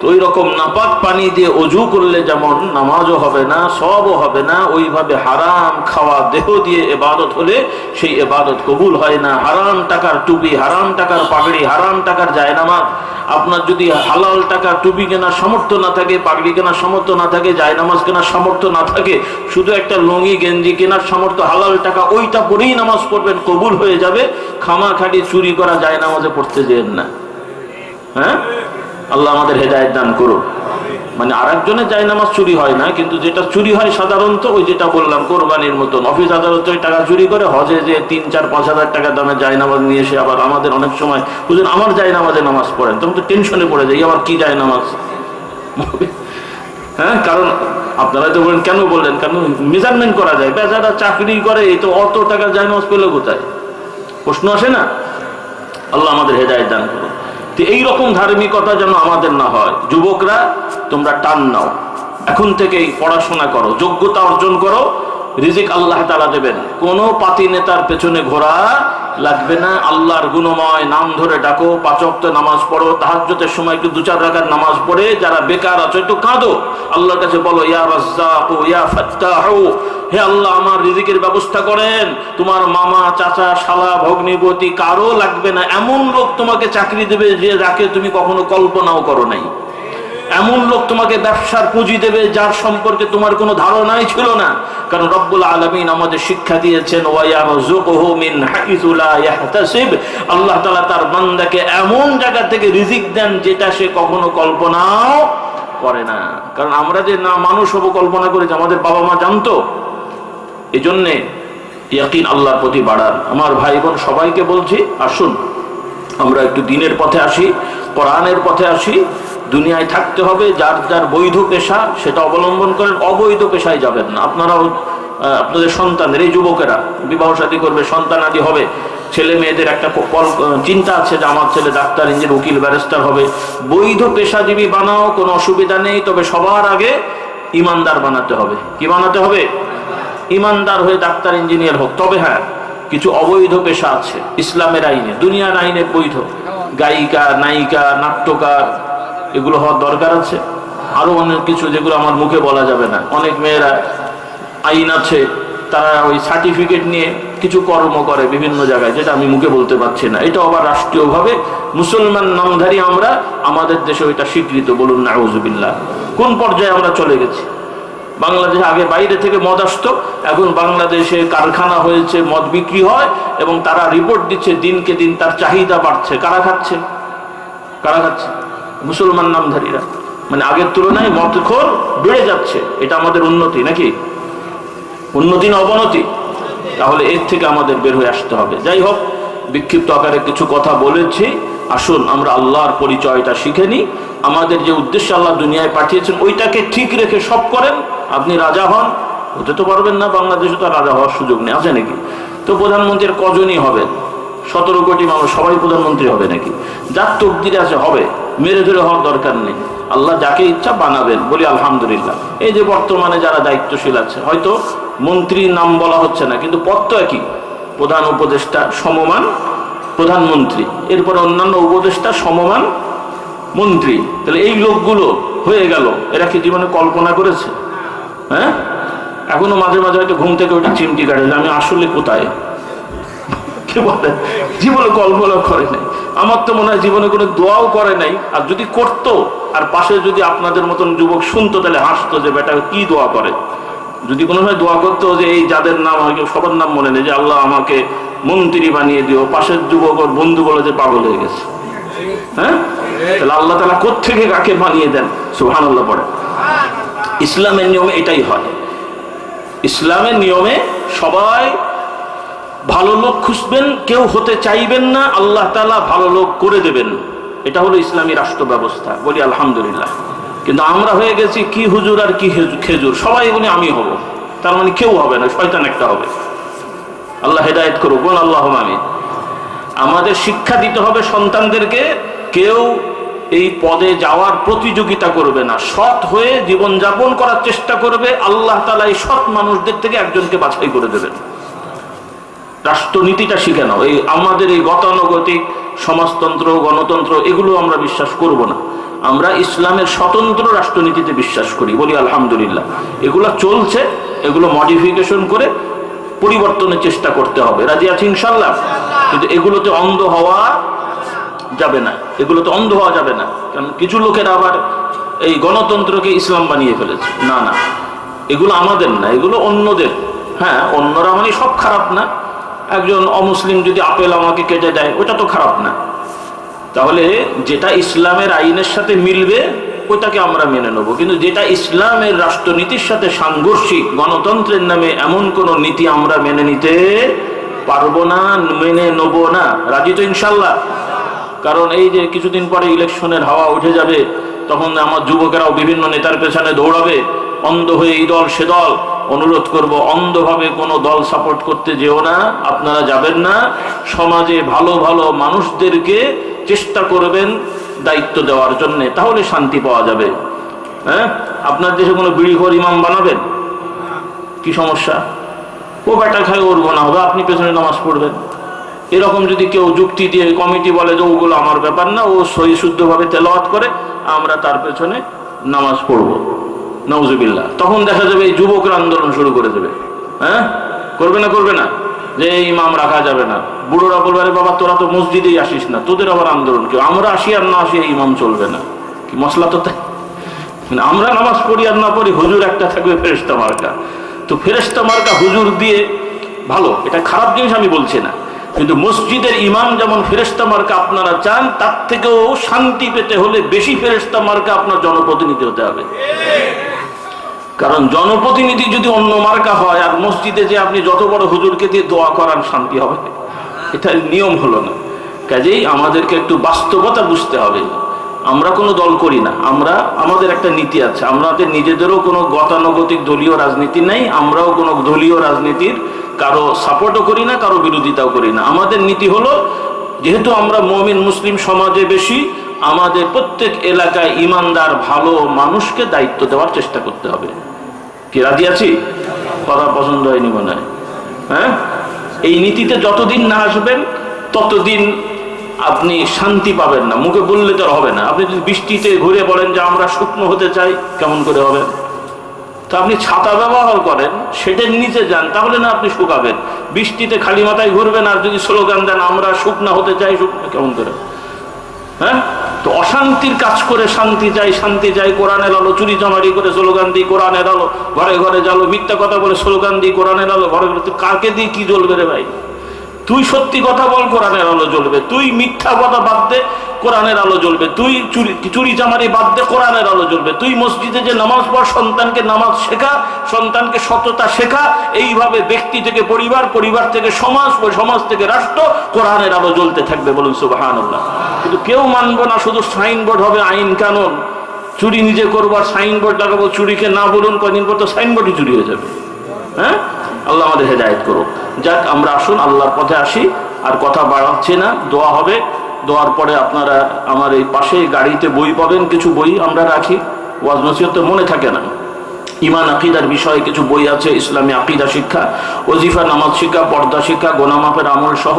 তো ওই রকম নাপাক পানি দিয়ে অজু করলে যেমন নামাজও হবে না, সবও হবে না, ওইভাবে হারাম খাওয়া দেহ দিয়ে এবাদত হলে সেই এবাদত কবুল হয় না। হারাম টাকার টুপি, হারাম টাকার পাগড়ি, হারাম টাকার জায়নামাজ। আপনার যদি হালাল টাকা টুপি কেনার সামর্থ্য না থাকে, পাগড়ি কেনার সামর্থ্য না থাকে যায় নামাজ কেনার সামর্থ্য না থাকে, শুধু একটা লুঙ্গি, গেঞ্জি কেনার সামর্থ্য, হালাল টাকা, ওইটা পরেই নামাজ পড়বেন, কবুল হয়ে যাবে। খামা খাটি চুরি করা জায়নামাজে পড়তে যেন না। হ্যাঁ? আল্লাহ আমাদের হেদায়ত দান করুন মানে আর একজনের যায় নামাজ চুরি হয় না, কিন্তু যেটা চুরি হয় সাধারণত ওই যেটা বললাম, কোরবানির মতন। অফিস আদালত টাকা চুরি করে হজে যে তিন, চার, পাঁচ হাজার টাকা দামে যায় নামাজ নিয়ে এসে আবার আমাদের অনেক সময় বুঝলেন আমার যায় নামাজে নামাজ পড়েন। তখন তো টেনশনে পড়ে যায় আমার কি যায় নামাজ হ্যাঁ কারণ আপনারা তো বলেন কেন বললেন? কেন মেজারমেন্ট করা যায়? বেচারা চাকরি করে এই তো অত টাকা যায় নামাজ পেলে কোথায়? প্রশ্ন আসে না? আল্লাহ আমাদের হেদায়ত দান করুন তো এইরকম ধার্মিকতা যেন আমাদের না হয়। যুবকরা, তোমরা টান নাও। এখন থেকেই পড়াশোনা করো, যোগ্যতা অর্জন করো, রিজিক আল্লাহ তালা দেবেন। কোনো পাতি নেতার পেছনে ঘোরা লাগবে না, আল্লাহর গুণময় নাম ধরে ডাকো পাচক নামাজ পড়ো তাহাজ্যতের সময় একটু দু চার রাখার নামাজ পড়ে, যারা বেকার আছো একটু কাঁদো। আল্লাহর কাছে বলো, ইয়া হে আল্লাহ, আমার রিজিকের ব্যবস্থা করেন। তোমার মামা, চাচা, শালা ভগ্নিপতি কারও লাগবে না। এমন লোক তোমাকে চাকরি দেবে যে, যাকে তুমি কখনো কল্পনাও করো নাই। এমন লোক তোমাকে ব্যবসার পুঁজি দেবে যার সম্পর্কে তোমার কোনো ধারণাই ছিল না। কারণ রব্বুল আলমিন আমাদের শিক্ষা দিয়েছেন আল্লাহ তালা তার বান্দাকে এমন জায়গা থেকে রিজিক দেন যেটা সে কখনো কল্পনাও করে না। কারণ আমরা যে না মানুষ হব কল্পনা করেছি আমাদের বাবা মা জানতো। এই জন্যে ইয়াকিন আল্লাহর প্রতি বাড়ান আমার ভাই বোন সবাইকে বলছি, আসুন, আমরা একটু দিনের পথে আসি, কোরআনের পথে আসি দুনিয়ায় থাকতে হবে, যার যার বৈধ পেশা সেটা অবলম্বন করেন, অবৈধ পেশায় যাবেন না। আপনারাও আপনাদের সন্তানদের, এই যুবকেরা, বিবাহ শাদী করবে, সন্তান আদি হবে, ছেলে মেয়েদের একটা চিন্তা আছে যে আমার ছেলে ডাক্তার, ইঞ্জিনিয়ার, উকিল, ব্যারিস্টার হবে। বৈধ পেশাজীবী বানাও, কোনো অসুবিধা নেই, তবে সবার আগে ইমানদার বানাতে হবে। কি বানাতে হবে? ইমানদার হয়ে ডাক্তার, ইঞ্জিনিয়ার হোক। তবে হ্যাঁ কিছু অবৈধ পেশা আছে, ইসলামের আইনে, দুনিয়ার আইনে বৈধ। গায়িকা, নায়িকা, নাট্যকার এগুলো হওয়ার দরকার আছে। আরও অনেক কিছু যেগুলো আমার মুখে বলা যাবে না। অনেক মেয়েরা আইন আছে, তারা ওই সার্টিফিকেট নিয়ে কিছু কর্ম করে বিভিন্ন জায়গায়, যেটা আমি মুখে বলতে পারছি না। এটা আবার রাষ্ট্রীয়ভাবে মুসলমান নামধারী আমরা, আমাদের দেশে ওইটা স্বীকৃত, বলুন না কোন পর্যায়ে আমরা চলে গেছি? বাংলাদেশে আগে বাইরে থেকে মদ আসতো, এখন বাংলাদেশে কারখানা হয়েছে, মদ বিক্রি হয়, এবং তারা রিপোর্ট দিচ্ছে, দিনকে দিন তার চাহিদা বাড়ছে। কারা খাচ্ছে? কারা খাচ্ছে? মুসলমান নামধারীরা। মানে আগের তুলনায় মদখোর বেড়ে যাচ্ছে। এটা আমাদের উন্নতি নাকি? উন্নতি না অবনতি? তাহলে এর থেকে আমাদের বের হয়ে আসতে হবে। যাই হোক, বিক্ষিপ্ত আকারে কিছু কথা বলেছি। আসুন, আমরা আল্লাহর পরিচয়টা শিখে নিই। আমাদের যে উদ্দেশ্য আল্লাহ দুনিয়ায় পাঠিয়েছেন, ওইটাকে ঠিক রেখে সব করেন। আপনি রাজা হন, হতে তো পারবেন না, বাংলাদেশে তো রাজা হওয়ার সুযোগ নেই। আছে নাকি? তো প্রধানমন্ত্রীর কজনই হবেন? সতেরো কোটি মানুষ, সবাই প্রধানমন্ত্রী হবে নাকি? যার তকদিরে আছে, হবে। মেরে ধরে হওয়ার দরকার নেই। আল্লাহ যাকে ইচ্ছা বানাবেন, বলি আলহামদুলিল্লাহ। এই যে বর্তমানে যারা দায়িত্বশীল আছে, হয়তো মন্ত্রীর নাম বলা হচ্ছে না, কিন্তু পদ তো একই। প্রধান উপদেষ্টা সমমান, প্রধানমন্ত্রী। এরপরে অন্যান্য উপদেষ্টা সমমান, মন্ত্রী। তাহলে এই লোকগুলো হয়ে গেল। এরা কি জীবনে কল্পনা করেছে? হ্যাঁ? এখনও মাঝে মাঝে হয়তো ঘুম থেকে ওইটা চিমটি কাটে যে আমি আসলে কোথায়? জীবনে কল্পনা করে নাই। আমার তো মনে হয় জীবনে কোনো দোয়াও করে নাই। আর যদি করতো, আর পাশে যদি আপনাদের মতন যুবক শুনতো, তাহলে হাসতো যে, বেটা, কি দোয়া করে? যদি কোনো সময় দোয়া করতো যে, এই যাদের নাম হয়তো সবার নাম মনে নেই, যে আল্লাহ আমাকে মন্ত্রী বানিয়ে দিও। পাশের যুবক ওর বন্ধু বলে যে, পাগল হয়ে গেছে। হ্যাঁ? তাহলে আল্লাহ তালা কোথেকে কাকে বানিয়ে দেন? সুহান আল্লাহ পড়ে। ইসলামের নিয়মে এটাই হয়। ইসলামের নিয়মে সবাই ভালো লোক খুঁজবেন, কেউ হতে চাইবেন না, আল্লাহ তালা ভালো লোক করে দেবেন। এটা হলো ইসলামী রাষ্ট্র ব্যবস্থা। বলি, আলহামদুলিল্লাহ। কিন্তু আমরা হয়ে গেছি কি হুজুর আর কি খেজুর? সবাই বলি, আমি হব। তার মানে কেউ হবে না, শয়তান একটা হবে। আল্লাহ হেদায়ত করুক বল আল্লাহ আমি আমাদের শিক্ষা দিতে হবে সন্তানদেরকে, কেউ এই পদে যাওয়ার প্রতিযোগিতা করবে না। সৎ হয়ে জীবনযাপন করার চেষ্টা করবে, আল্লাহ তালা এই সৎ মানুষদের থেকে একজনকে বাছাই করে দেবেন। রাষ্ট্রনীতিটা শিখে নাও। এই আমাদের এই গতানুগতিক সমাজতন্ত্র, গণতন্ত্র, এগুলো আমরা বিশ্বাস করব না। আমরা ইসলামের স্বতন্ত্র রাষ্ট্রনীতিতে বিশ্বাস করি, বলি আলহামদুলিল্লাহ। এগুলো চলছে, এগুলো মডিফিকেশন করে পরিবর্তনের চেষ্টা করতে হবে। রাজি আছি ইনশাল্লাহ কিন্তু এগুলোতে অন্ধ হওয়া যাবে না। এগুলোতে অন্ধ হওয়া যাবে না। কারণ কিছু লোকের আবার এই গণতন্ত্রকে ইসলাম বানিয়ে ফেলেছে। না না। এগুলো আমাদের না, এগুলো অন্যদের। হ্যাঁ অন্যরা মানে সব খারাপ না। একজন অমুসলিম যদি আপেল আমাকে কেটে দেয়, ওটা তো খারাপ না। তাহলে যেটা ইসলামের আইনের সাথে মিলবে ওইটাকে আমরা মেনে নেব। কিন্তু যেটা ইসলামের রাষ্ট্রনীতির সাথে সাংঘর্ষিক, গণতন্ত্রের নামে এমন কোন নীতি আমরা মেনে নিতে পারব না, মেনে নেব না। রাজি তো ইনশাল্লাহ কারণ এই যে কিছুদিন পরে ইলেকশনের হাওয়া উঠে যাবে, তখন আমার যুবকেরাও বিভিন্ন নেতার পেছনে দৌড়াবে, অন্ধ হয়ে এই দল সে দল অনুরোধ করব, অন্ধভাবে কোনো দল সাপোর্ট করতে যেও না, আপনারা যাবেন না। সমাজে ভালো ভালো মানুষদেরকে চেষ্টা করবেন দায়িত্ব দেওয়ার জন্য, তাহলে শান্তি পাওয়া যাবে। হ্যাঁ? আপনার দেশে কোনো বিড়িঘর ইমাম বানাবেন? কি সমস্যা? ও বেটা খায়, ওর গোনা হবে, আপনি পেছনে নামাজ পড়বেন। এরকম যদি কেউ যুক্তি দিয়ে, কমিটি বলে যে ওগুলো আমার ব্যাপার না, ও সহি শুদ্ধভাবে তেলাওয়াত করে, আমরা তার পেছনে নামাজ পড়ব। নওজুবিল্লাহ তখন দেখা যাবে এই যুবকরা আন্দোলন শুরু করে দেবে। হ্যাঁ? করবে না করবে না? যে ইমাম রাখা যাবে না। বুড়োরা বলবে, "আরে বাবা, তোরা তো মসজিদেই আসিস না। তোদের আবার আন্দোলন কেউ আমরা আসি আর না আসি ইমাম চলবে না। কি মশলা তো তাই? মানে আমরা নামাজ পড়ি আর না পড়ি, হুজুর একটা থাকবে ফেরেস্তা মার্কা। তো ফেরেস্তা মার্কা হুজুর দিয়ে ভালো, এটা খারাপ জিনিস আমি বলছি না। কিন্তু মসজিদের ইমাম যেমন ফেরেস্তা মার্কা আপনারা চান, তার থেকেও শান্তি পেতে হলে বেশি ফেরেস্তা মার্কা আপনার জনপ্রতিনিধি হতে হবে। কারণ জনপ্রতিনিধি যদি অন্য মার্কা হয় আর মসজিদে যে আপনি যত বড় হুজুরকে দিয়ে দোয়া করান শান্তি হবে এটা নিয়ম হলো না। কাজেই আমাদেরকে একটু বাস্তবতা বুঝতে হবে। আমরা কোনো দল করি না, আমরা, আমাদের একটা নীতি আছে। আমাদের নিজেদেরও কোনো গতানুগতিক দলীয় রাজনীতি নেই, আমরাও কোনো দলীয় রাজনীতির কারও সাপোর্টও করি না, কারও বিরোধিতাও করি না। আমাদের নীতি হলো, যেহেতু আমরা মমিন মুসলিম সমাজে বেশি, আমাদের প্রত্যেক এলাকায় ইমানদার, ভালো মানুষকে দায়িত্ব দেওয়ার চেষ্টা করতে হবে। কি, রাজি আছি? কথা পছন্দ হয়নি মনে হয়। হ্যাঁ? এই নীতিতে যতদিন না আসবেন, ততদিন আপনি শান্তি পাবেন না। মুখে বললে তো হবে না। আপনি যদি বৃষ্টিতে ঘুরে বলেন যে আমরা শুকনো হতে চাই, কেমন করে হবে? তো আপনি ছাতা ব্যবহার করেন সেটার নিচে যান, তাহলে না আপনি শুকাবেন। বৃষ্টিতে খালি মাথায় ঘুরবেন, আর যদি স্লোগান দেন, আমরা শুকনা হতে চাই, শুকনো কেমন করে? হ্যাঁ? তো অশান্তির কাজ করে শান্তি চাই শান্তি চাই কোরআনের আলো চুরি চামারি করে স্লোগান দিই কোরআনের আলো ঘরে ঘরে জালো মিথ্যা কথা বলে স্লোগান দিই কোরআনের আলো ঘরে ঘরে তুই কাকে দিয়ে কি জ্বলবে রে ভাই? তুই সত্যি কথা বল কোরআনের আলো জ্বলবে। তুই মিথ্যা কথা বাদ দে কোরআনের আলো জ্বলবে। তুই চুরি চুরি চামারি বাদ দে কোরআনের আলো জ্বলবে। তুই মসজিদে যে নামাজ পড়, সন্তানকে নামাজ শেখা, সন্তানকে সততা শেখা, এইভাবে ব্যক্তি থেকে পরিবার পরিবার থেকে সমাজ সমাজ থেকে রাষ্ট্র কোরআনের আলো জ্বলতে থাকবে বলুন সুবাহান কিন্তু কেউ মানবো না, শুধু সাইনবোর্ড হবে আইন কানুন। চুরি নিজে করব আর সাইনবোর্ড লাগাবো, চুরিকে না বলুন কদিন পর তো সাইনবোর্ডই চুরি হয়ে যাবে। হ্যাঁ? আল্লাহ আমাদের হেদায়ত করুক। যাক, আমরা আসুন, আল্লাহর পথে আসি, আর কথা বাড়াচ্ছি না, দোয়া হবে। দোয়ার পরে আপনারা আমার এই পাশে গাড়িতে বই পাবেন, কিছু বই আমরা রাখি। ওয়াজ নসিহত মনে থাকে না। ইমান আকিদার বিষয়ে কিছু বই আছে, ইসলামী আকিদা শিক্ষা, ওজিফা, নামাজ শিক্ষা, পর্দা শিক্ষা, গোনামাপের আমল সহ।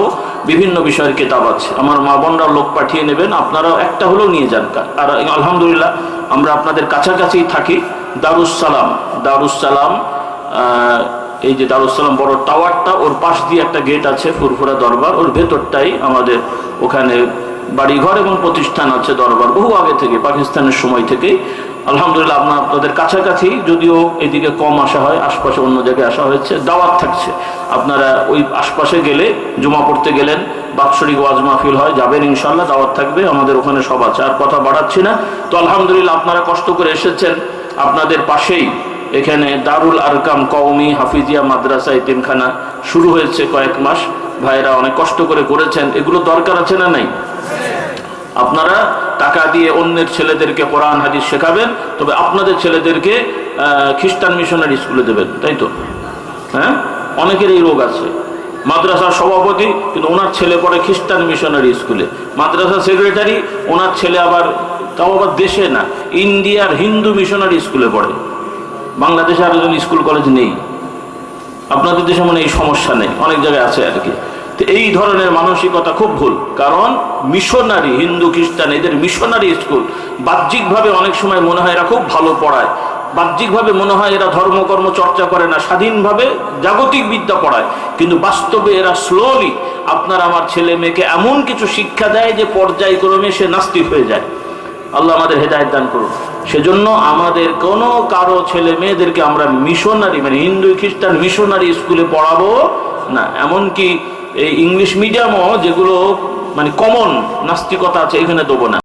বিভিন্ন বিষয়ের কিতাব আছে। আমার মা বোনরা লোক পাঠিয়ে নেবেন, আপনারাও একটা হলেও নিয়ে যান। আর আলহামদুলিল্লাহ, আমরা আপনাদের কাছাকাছি থাকি। দারুসালাম দারুসালাম এই যে দারুসালাম বড় টাওয়ারটা, ওর পাশ দিয়ে একটা গেট আছে, ফুরফুরা দরবার। ওর ভেতরটাই আমাদের ওখানে বাড়িঘর এবং প্রতিষ্ঠান আছে দরবার। বহু আগে থেকে, পাকিস্তানের সময় থেকেই। আলহামদুলিল্লাহ, আপনার আপনাদের কাছাকাছি, যদিও এদিকে কম আসা হয়, আশপাশে অন্য জায়গায় আসা হয়েছে, দাওয়াত থাকছে। আপনারা ওই আশপাশে গেলে, জমা পড়তে গেলেন, বাৎসরিক ওয়াজ মাহফিল হয়, যাবেন ইনশাল্লাহ দাওয়াত থাকবে, আমাদের ওখানে সব আছে, আর কথা বাড়াচ্ছি না। তো আলহামদুলিল্লাহ, আপনারা কষ্ট করে এসেছেন, আপনাদের পাশেই এখানে দারুল আরকাম কওমি হাফিজিয়া মাদ্রাসা এতিমখানা শুরু হয়েছে কয়েক মাস। ভাইরা অনেক কষ্ট করে করেছেন, এগুলো দরকার আছে না নাই? আপনারা টাকা দিয়ে অন্যের ছেলেদেরকে কোরআন, হাদিস শেখাবেন, তবে আপনাদের ছেলেদেরকে খ্রিস্টান মিশনারি স্কুলে দেবেন, তাই তো? হ্যাঁ? অনেকের এই রোগ আছে। মাদ্রাসার সভাপতি, কিন্তু ওনার ছেলে পড়ে খ্রিস্টান মিশনারি স্কুলে। মাদ্রাসা সেক্রেটারি, ওনার ছেলে আবার, তাও আবার দেশে না, ইন্ডিয়ার হিন্দু মিশনারি স্কুলে পড়ে। বাংলাদেশে আর স্কুল কলেজ নেই। আপনাদের দেশে মনে এই সমস্যা নেই, অনেক জায়গায় আছে আর কি। এই ধরনের মানসিকতা খুব ভুল। কারণ মিশনারি, হিন্দু, খ্রিস্টান, এদের মিশনারি স্কুল, বাহ্যিকভাবে অনেক সময় মনে হয় এরা খুব ভালো পড়ায়। বাহ্যিকভাবে মনে হয় এরা ধর্মকর্ম চর্চা করে না, স্বাধীনভাবে জাগতিক বিদ্যা পড়ায়। কিন্তু বাস্তবে এরা স্লোলি আপনার আমার ছেলে মেয়েকে এমন কিছু শিক্ষা দেয় যে পর্যায়ক্রমে সে নাস্তিক হয়ে যায়। আল্লাহ আমাদের হেদায়ত দান করুন। সেজন্য আমাদের কোনো কারও ছেলে মেয়েদেরকে আমরা মিশনারি মানে হিন্দু, খ্রিস্টান মিশনারি স্কুলে পড়াবো না। এমনকি এই ইংলিশ মিডিয়ামও যেগুলো মানে কমন নাস্তিকতা আছে এখানে দেবো না।